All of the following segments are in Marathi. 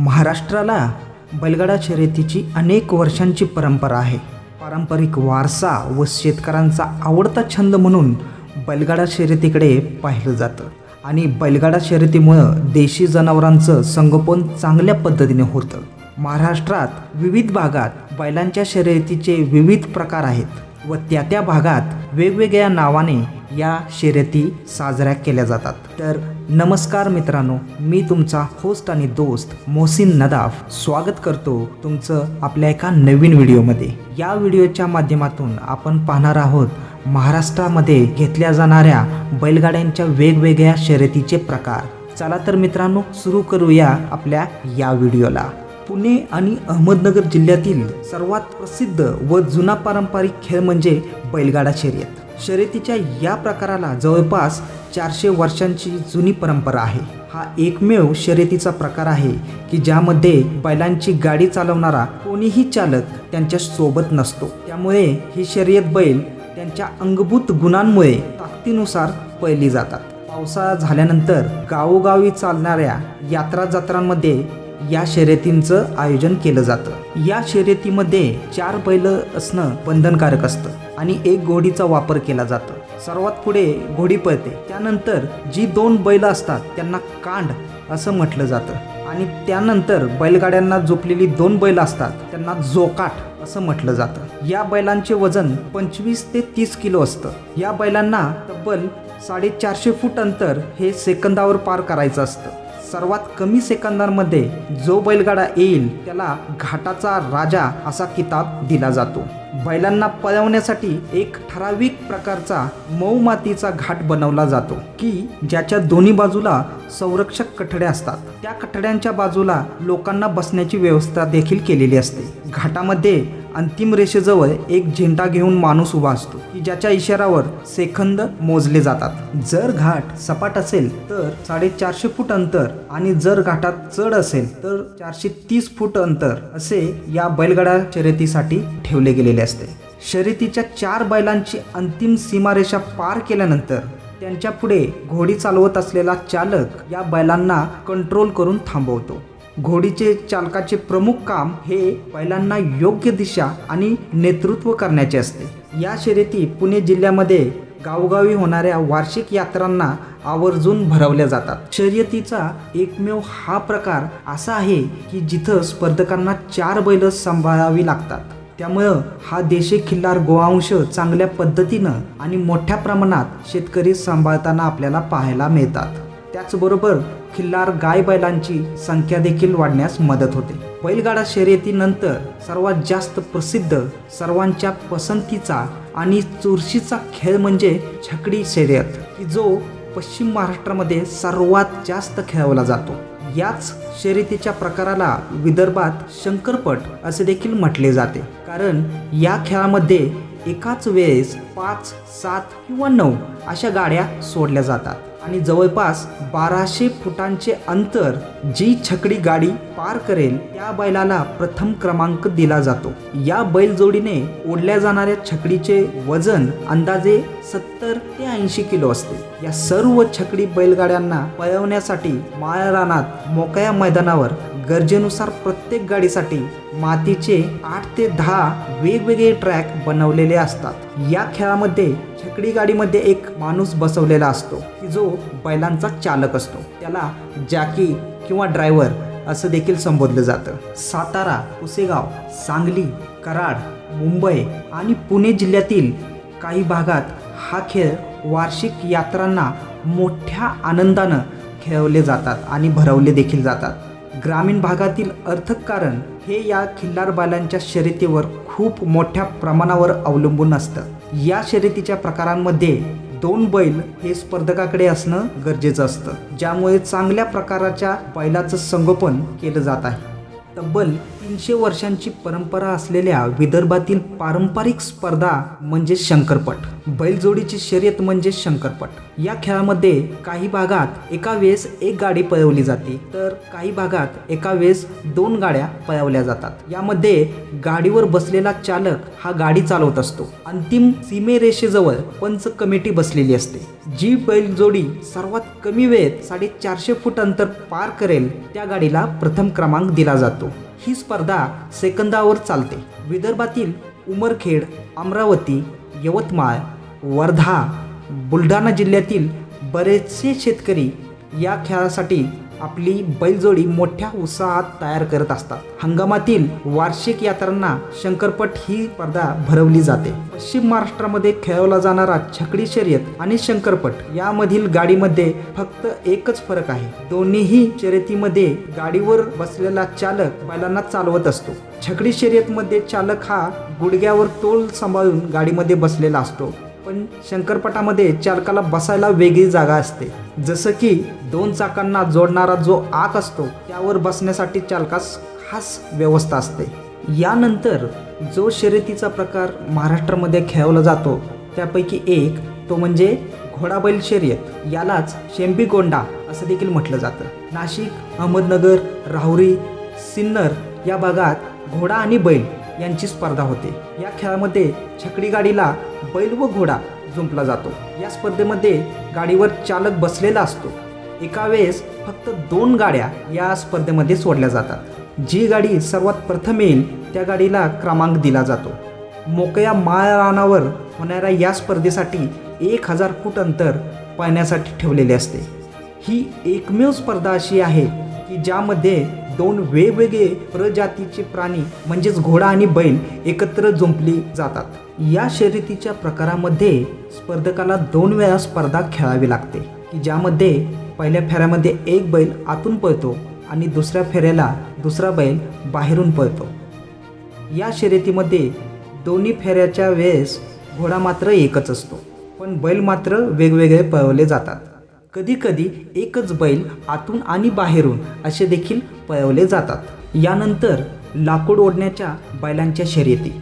महाराष्ट्राला बैलगाडा शर्यतीची अनेक वर्षांची परंपरा आहे. पारंपरिक वारसा व शेतकऱ्यांचा आवडता छंद म्हणून बैलगाडा शर्यतीकडे पाहिलं जातं. आणि बैलगाडा शर्यतीमुळं देशी जनावरांचं संगोपन चांगल्या पद्धतीने होतं. महाराष्ट्रात विविध भागात बैलांच्या शर्यतीचे विविध प्रकार आहेत व त्या त्या भागात वेगवेगळ्या नावाने या शर्यती साजऱ्या केल्या जातात. तर नमस्कार मित्रांनो मी तुमचा होस्ट आणि दोस्त मोहसिन नदाफ. स्वागत करतो तुमचं आपल्या एका नवीन व्हिडिओमध्ये. या व्हिडिओच्या माध्यमातून आपण पाहणार आहोत महाराष्ट्रामध्ये घेतल्या जाणाऱ्या बैलगाड्यांच्या वेगवेगळ्या शर्यतीचे प्रकार. चला तर मित्रांनो सुरू करूया आपल्या या व्हिडिओला. पुणे आणि अहमदनगर जिल्ह्यातील सर्वात प्रसिद्ध व जुना पारंपरिक खेळ म्हणजे बैलगाडा शर्यत. शर्यतीच्या या प्रकाराला जवळपास चारशे वर्षांची जुनी परंपरा आहे. हा एकमेव शर्यतीचा प्रकार आहे की ज्यामध्ये बैलांची गाडी चालवणारा कोणीही चालक त्यांच्यासोबत नसतो. त्यामुळे ही शर्यत बैल त्यांच्या अंगभूत गुणांमुळे ताकदीनुसार पळली जातात. पावसाळा झाल्यानंतर गावोगावी चालणाऱ्या यात्रा जत्रांमध्ये या शर्यतींचं आयोजन केलं जातं. या शर्यतीमध्ये चार बैल असणं बंधनकारक असतं आणि एक घोडीचा वापर केला जातो. सर्वात पुढे घोडी पळते. त्यानंतर जी दोन बैल असतात त्यांना कांड असं म्हटलं जातं. आणि त्यानंतर बैलगाड्यांना झोपलेली दोन बैल असतात त्यांना जोकाट असं म्हटलं जातं. या बैलांचे वजन पंचवीस ते तीस किलो असतं. या बैलांना तब्बल साडेचारशे फूट अंतर हे सेकंदावर पार करायचं असतं. सर्वात कमी सेकंदांमध्ये जो बैलगाडा येईल त्याला घाटाचा राजा असा किताब दिला जातो. बैलांना पळवण्यासाठी एक ठराविक प्रकारचा मऊ मातीचा घाट बनवला जातो की ज्याच्या दोन्ही बाजूला संरक्षक कठड्या असतात. त्या कठड्यांच्या बाजूला लोकांना बसण्याची व्यवस्था देखील केलेली असते. घाटामध्ये अंतिम रेषेजवळ एक झेंडा घेऊन माणूस उभा असतो की ज्याच्या इशारावर सेकंद मोजले जातात. जर घाट सपाट असेल तर साडेचारशे फूट अंतर आणि जर घाटात चढ असेल तर चारशे तीस फूट अंतर असे या बैलगाडा शर्यतीसाठी ठेवले गेलेले असते. शर्यतीच्या चार बैलांची अंतिम सीमारेषा पार केल्यानंतर त्यांच्या पुढे घोडी चालवत असलेला चालक या बैलांना कंट्रोल करून थांबवतो. घोडीचे चालकाचे प्रमुख काम हे बैलांना योग्य दिशा आणि नेतृत्व करण्याचे असते. या शर्यती पुणे जिल्ह्यामध्ये गावोगावी होणाऱ्या वार्षिक यात्रांना आवर्जून भरवल्या जातात. शर्यतीचा एकमेव हा प्रकार असा आहे की जिथं स्पर्धकांना चार बैल सांभाळावी लागतात. त्यामुळं हा देशी खिल्लार गोवंश चांगल्या पद्धतीनं आणि मोठ्या प्रमाणात शेतकरी सांभाळताना आपल्याला पाहायला मिळतात. त्याचबरोबर खिल्लार गाय बैलांची संख्या देखील वाढण्यास मदत होते. बैलगाडा शर्यतीनंतर सर्वात जास्त प्रसिद्ध सर्वांच्या पसंतीचा आणि चुरशीचा खेळ म्हणजे छकडी शर्यत की जो पश्चिम महाराष्ट्रामध्ये सर्वात जास्त खेळवला जातो. याच शर्यतीच्या प्रकाराला विदर्भात शंकरपट असे देखील म्हटले जाते. कारण या खेळामध्ये एकाच वेळेस पाच सात किंवा नऊ अशा गाड्या सोडल्या जातात. आणि जवळपास बाराशे फुटांचे अंतर जी छकडी गाडी पार करेल त्या बैलाला प्रथम क्रमांक दिला जातो. या बैलजोडीने ओढल्या जाणाऱ्या छकडीचे वजन अंदाजे सत्तर ते ऐंशी किलो असते. या सर्व छकडी बैलगाड्यांना पळवण्यासाठी माळरानात मोकळ्या मैदानावर गरजेनुसार प्रत्येक गाडीसाठी मातीचे आठ ते दहा वेगवेगळे ट्रॅक बनवलेले असतात. या खेळामध्ये छकडी गाडीमध्ये एक माणूस बसवलेला असतो. की जो बैलांचा चालक असतो. त्याला जॅकी किंवा ड्रायव्हर असं देखील संबोधलं जातं. सातारा कुसेगाव सांगली कराड मुंबई आणि पुणे जिल्ह्यातील काही भागात हा खेळ वार्षिक यात्रांना मोठ्या आनंदानं खेळवले जातात आणि भरवले देखील जातात. ग्रामीण भागातील अर्थकारण हे या खिल्लार बैलांच्या शर्यतीवर खूप मोठ्या प्रमाणावर अवलंबून असतं. या शर्यतीच्या प्रकारांमध्ये दोन बैल हे स्पर्धकाकडे असणं गरजेचं असतं. ज्यामुळे चांगल्या प्रकाराच्या बैलाचं संगोपन केलं जात आहे. तब्बल तीनशे वर्षांची परंपरा असलेल्या विदर्भातील पारंपरिक स्पर्धा म्हणजे शंकरपट. बैलजोडीची शर्यत म्हणजे शंकरपट. या खेळामध्ये काही भागात एका वेळेस एक गाडी पळवली जाते तर काही भागात एका वेळेस दोन गाड्या पळवल्या जातात. यामध्ये गाडीवर बसलेला चालक हा गाडी चालवत असतो. अंतिम सीमेरेषेजवळ पंच कमिटी बसलेली असते. जी बैलजोडी सर्वात कमी वेळेत साडेचारशे फूट अंतर पार करेल त्या गाडीला प्रथम क्रमांक दिला जातो. ही स्पर्धा सेकंदावर चालते. विदर्भातील उमरखेड अमरावती यवतमाळ वर्धा बुलढाणा जिल्ह्यातील बरेचसे शेतकरी या खेळासाठी आपली बैलजोडी मोठ्या उत्साहात तयार करत असतात. हंगामातील वार्षिक यात्रांना शंकरपट ही स्पर्धा भरवली जाते. पश्चिम महाराष्ट्रामध्ये खेळवला जाणारा छकडी शर्यत आणि शंकरपट यामधील गाडीमध्ये फक्त एकच फरक आहे. दोन्हीही शर्यतीमध्ये गाडीवर बसलेला चालक बैलांना चालवत असतो. छकडी शर्यतमध्ये चालक हा गुडघ्यावर तोल सांभाळून गाडीमध्ये बसलेला असतो. पण शंकरपटामध्ये चालकाला बसायला वेगळी जागा असते. जसं की दोन चाकांना जोडणारा जो आक असतो त्यावर बसण्यासाठी चालकास खास व्यवस्था असते. यानंतर जो शर्यतीचा प्रकार महाराष्ट्रामध्ये खेळवला जातो त्यापैकी एक तो म्हणजे घोडाबैल शर्यत. यालाच शेंबीगोंडा असं देखील म्हटलं जातं. नाशिक अहमदनगर राहुरी सिन्नर या भागात घोडा आणि बैल यांची स्पर्धा होते. या खेळामध्ये छकडी गाडीला बैल व घोडा जुंपला जातो. या स्पर्धेमध्ये गाडीवर चालक बसलेला असतो. एका वेळेस फक्त दोन गाड्या या स्पर्धेमध्ये सोडल्या जातात. जी गाडी सर्वात प्रथम येईल त्या गाडीला क्रमांक दिला जातो. मोकळ्या माळरानावर होणाऱ्या या स्पर्धेसाठी एक हजार फूट अंतर पाहण्यासाठी ठेवलेले असते. ही एकमेव स्पर्धा अशी आहे की ज्यामध्ये दोन वेगवेगळे प्रजातीचे प्राणी म्हणजेच घोडा आणि बैल एकत्र जुंपली जातात. या शर्यतीच्या प्रकारामध्ये स्पर्धकाला दोन वेळा स्पर्धा खेळावी लागते की ज्यामध्ये पहिल्या फेऱ्यामध्ये एक बैल आतून पळतो आणि दुसऱ्या फेऱ्याला दुसरा बैल बाहेरून पळतो. या शर्यतीमध्ये दोन्ही फेऱ्याच्या वेळेस घोडा मात्र एकच असतो पण बैल मात्र वेगवेगळे पळवले जातात. कधीकधी एकच बैल आतून आणि बाहेरून असे देखील पळवले जातात. यानंतर लाकूड ओढण्याच्या बैलांच्या शर्यती.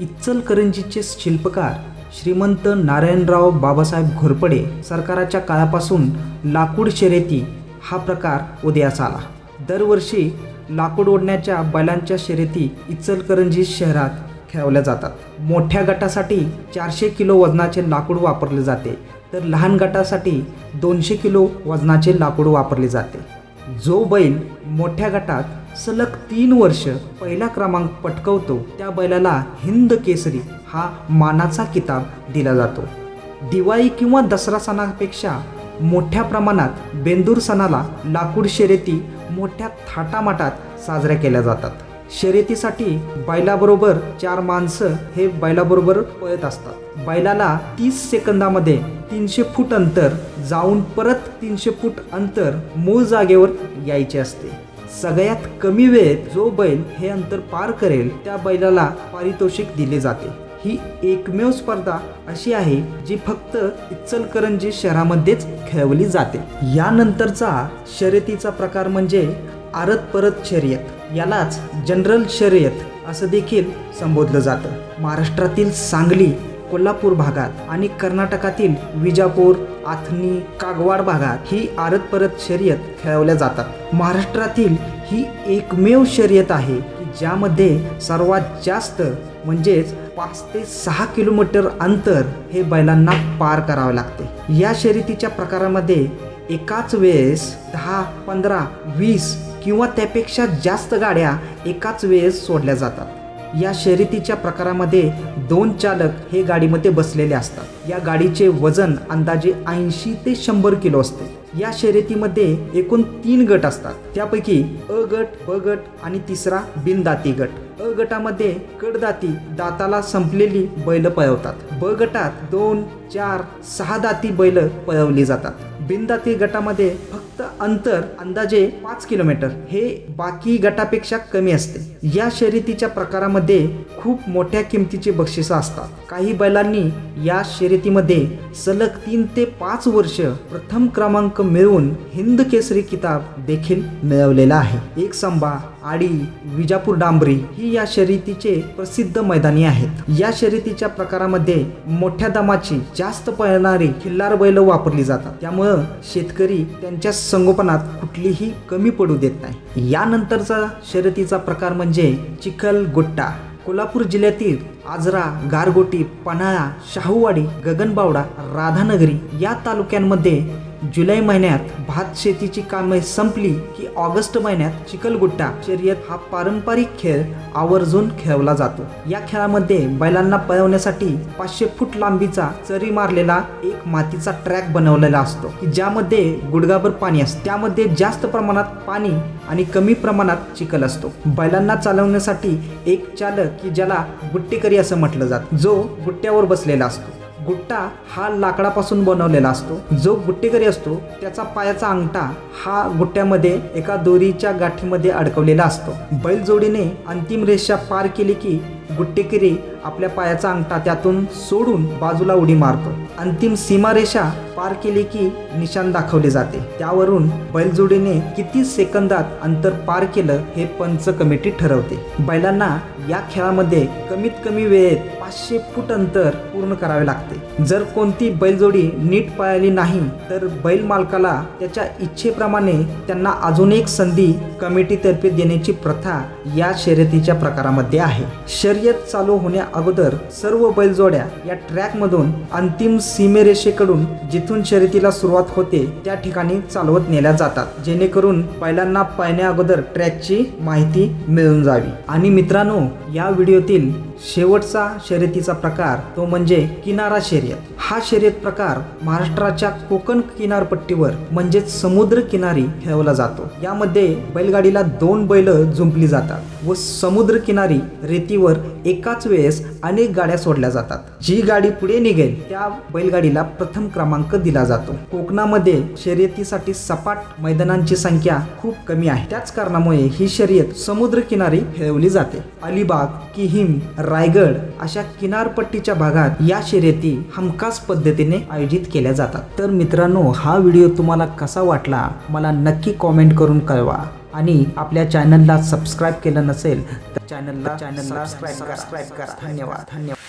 इच्चलकरंजीचे शिल्पकार श्रीमंत नारायणराव बाबासाहेब घोरपडे सरकाराच्या काळापासून लाकूड शर्यती हा प्रकार उदयास आला. दरवर्षी लाकूड ओढण्याच्या बैलांच्या शर्यती इचलकरंजी शहरात खेळवल्या जातात. मोठ्या गटासाठी चारशे किलो वजनाचे लाकूड वापरले जाते. तर लहान गटासाठी दोनशे किलो वजनाचे लाकूड वापरले जाते. जो बैल मोठ्या गटात सलग तीन वर्ष पहिला क्रमांक पटकवतो त्या बैलाला हिंद केसरी हा मानाचा किताब दिला जातो. दिवाळी किंवा दसरा सणापेक्षा मोठ्या प्रमाणात बेंदूर सणाला लाकूड शर्यती मोठ्या थाटामाटात साजऱ्या केल्या जातात. शर्यतीसाठी बैलाबरोबर चार माणसं हे बैलाबरोबर पळत असतात. बैलाला तीस सेकंदामध्ये तीनशे फूट अंतर जाऊन परत तीनशे फूट अंतर मूळ जागेवर यायचे असते. सगळ्यात कमी वेळेत जो बैल हे अंतर पार करेल त्या बैलाला पारितोषिक दिले जाते. ही एकमेव स्पर्धा अशी आहे जी फक्त इचलकरंजी शहरामध्येच खेळवली जाते. यानंतरचा शर्यतीचा प्रकार म्हणजे आरत परत शर्यत यालाच जनरल शर्यत असं देखील संबोधलं जातं. महाराष्ट्रातील सांगली कोल्हापूर भागात आणि कर्नाटकातील विजापूर आथणी कागवाड भागात ही आरत परत शर्यत खेळवल्या जातात. महाराष्ट्रातील ही एकमेव शर्यत आहे की ज्यामध्ये सर्वात जास्त म्हणजेच पाच ते सहा किलोमीटर अंतर हे बैलांना पार करावे लागते. या शर्यतीच्या प्रकारामध्ये एकाच वेळेस दहा पंधरा वीस किंवा त्यापेक्षा जास्त गाड्या एकाच वेळेस सोडल्या जातात. या शर्यतीच्या प्रकारामध्ये दोन चालक हे गाडीमध्ये बसलेले असतात. या गाडीचे वजन अंदाजे ऐंशी ते शंभर किलो असते. या शर्यतीमध्ये एकूण तीन गट असतात. त्यापैकी अ गट ब गट आणि तिसरा बिनदाती गट. अ गटामध्ये कडदाती दाताला संपलेली बैल पळवतात. ब गटात दोन चार सहा दाती बैल पळवली जातात. बिनदाती गटामध्ये फक्त अंतर अंदाजे पाच किलोमीटर. हे बाकी गटापेक्षा कमी असते. या शर्यतीच्या प्रकारामध्ये खूप मोठ्या किमतीची बक्षिसं असतात. काही बैलांनी या शर्यतीमध्ये सलग तीन ते पाच वर्ष प्रथम क्रमांक मिळवून हिंद केसरी किताब देखील मिळवलेला आहे. एक संभा आडी विजापूर डांबरी ही या शर्यतीचे प्रसिद्ध मैदानी आहेत. या शर्यतीच्या प्रकारामध्ये मोठ्या दमाची जास्त पळणारी खिल्लार बैल वापरली जातात. त्यामुळं शेतकरी त्यांच्या संगोपनात कुठलीही कमी पडू देत नाही. यानंतरचा शर्यतीचा प्रकार म्हणजे चिखल गोट्टा. कोल्हापूर जिल्ह्यातील आजरा गारगोटी पन्हाळा शाहूवाडी गगनबावडा राधानगरी या तालुक्यांमध्ये जुलै महिन्यात भात शेतीची कामे संपली की ऑगस्ट महिन्यात चिखलगुट्टा शर्यत हा पारंपरिक खेळ आवर्जून खेळवला जातो. या खेळामध्ये बैलांना पळवण्यासाठी पाचशे फूट लांबीचा चरी मारलेला एक मातीचा ट्रॅक बनवलेला असतो की ज्यामध्ये गुडगाभर पाणी असते. त्यामध्ये जास्त प्रमाणात पाणी आणि कमी प्रमाणात चिखल असतो. बैलांना चालवण्यासाठी एक चालक की ज्याला गुट्टेकरी असं म्हटलं जातं जो गुट्ट्यावर बसलेला असतो. गुट्टा हा लाकडापासून बनवलेला असतो. जो गुट्टेकरी असतो त्याचा पायाचा अंगठा हा गुट्ट्यामध्ये एका दोरीच्या गाठीमध्ये अडकवलेला असतो. बैलजोडीने अंतिम रेषा पार केली की गुट्टेकिरी आपल्या पायाचा अंगठा त्यातून सोडून बाजूला उडी मारतो. अंतिम सीमारेषा पार केली की निशाण दाखवले जाते. त्यावरून बैलजोडीने किती सेकंदात अंतर पार केलं हे पंच कमिटी ठरवते. बैलांना या खेळामध्ये कमीत कमी वेळेत पाचशे फूट अंतर पूर्ण करावे लागते. जर कोणती बैलजोडी नीट पळाली नाही तर बैल मालकाला त्याच्या इच्छेप्रमाणे त्यांना अजून एक संधी कमिटीतर्फे देण्याची प्रथा या शर्यतीच्या प्रकारामध्ये आहे. शर्यत चालू होण्या अगोदर सर्व बैलजोड्या या ट्रॅकमधून अंतिम सीमेरेषेकडून जिथून शर्यतीला सुरुवात होते त्या ठिकाणी चालवत नेल्या जातात जेणेकरून बैलांना पळण्या अगोदर ट्रॅकची माहिती मिळून जावी. आणि मित्रांनो या व्हिडिओतील शेवटचा शर्यतीचा प्रकार तो म्हणजे किनारा शर्यत. हा शर्यत प्रकार महाराष्ट्राच्या कोकण किनारपट्टीवर म्हणजेच समुद्र किनारी खेळवला जातो. यामध्ये बैलगाडीला दोन बैल जुंपली जातात व समुद्र किनारी रेतीवर एकाच वेळेस अनेक गाड्या सोडल्या जातात. जी गाडी पुढे निघेल त्या बैलगाडीला प्रथम क्रमांक दिला जातो. कोकणामध्ये शर्यतीसाठी सपाट मैदानांची संख्या खूप कमी आहे. त्याच कारणामुळे ही शर्यत समुद्र किनारी खेळवली जाते. अलिबाग किहिम रायगड अशा किनारपट्टीच्या भागात या शर्यती हमखास पद्धतीने आयोजित केल्या जातात. तर मित्रांनो हा व्हिडिओ तुम्हाला कसा वाटला मला नक्की कॉमेंट करून कळवा. आणि आपल्या चॅनलला सबस्क्राईब केलं नसेल तर चॅनलला चॅनलला सबस्क्राईब करा. धन्यवाद धन्यवाद.